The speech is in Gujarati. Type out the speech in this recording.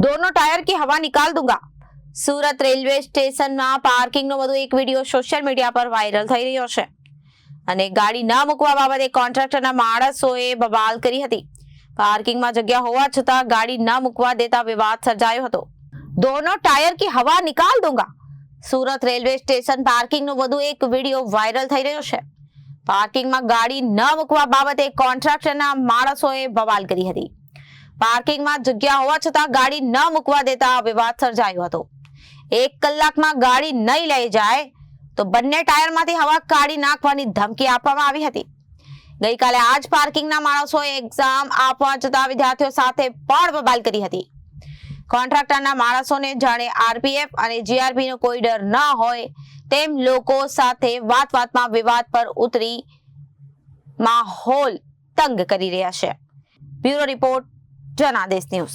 दोनों टायर की हवा निकाल दूंगा સુરત રેલવે સ્ટેશનમાં પાર્કિંગનો વધુ એક વિડીયો સોશિયલ મીડિયા પર વાયરલ થઈ રહ્યો છે અને ગાડી ન મૂકવા બાબતે કોન્ટ્રાક્ટરના માણસોએ બબાલ કરી હતી પાર્કિંગમાં જગ્યા હોવા છતાં ગાડી ન મૂકવા દેતા વિવાદ સર્જાયો હતો દોનો ટાયર કી હવા નિકાલ દૂંગા સુરત રેલવે સ્ટેશન પાર્કિંગનો વધુ એક વિડીયો વાયરલ થઈ રહ્યો છે પાર્કિંગમાં ગાડી ન મૂકવા બાબતે કોન્ટ્રાક્ટરના માણસોએ બવાલ કરી હતી પાર્કિંગમાં જગ્યા હોવા છતાં ગાડી ન મૂકવા દેતા વિવાદ સર્જાયો હતો. એક કલાકમાં ગાડી નહીં લઈ જાય તો બંને ટાયરમાંથી હવા કાઢી નાખવાની ધમકી આપવામાં આવી હતી. ગઈકાલે આ જ પાર્કિંગના માણસોએ એક્ઝામ આપવા જતા વિદ્યાર્થીઓ સાથે પણ બબાલ કરી હતી. કોન્ટ્રાક્ટરના માણસોને જાણે આરપીએફ અને જીઆરપીનો કોઈ ડર ન હોય તેમ લોકો સાથે વાત વાતમાં વિવાદ પર ઉતરી માહોલ તંગ કરી રહ્યા છે. Bureau report Janadesh news.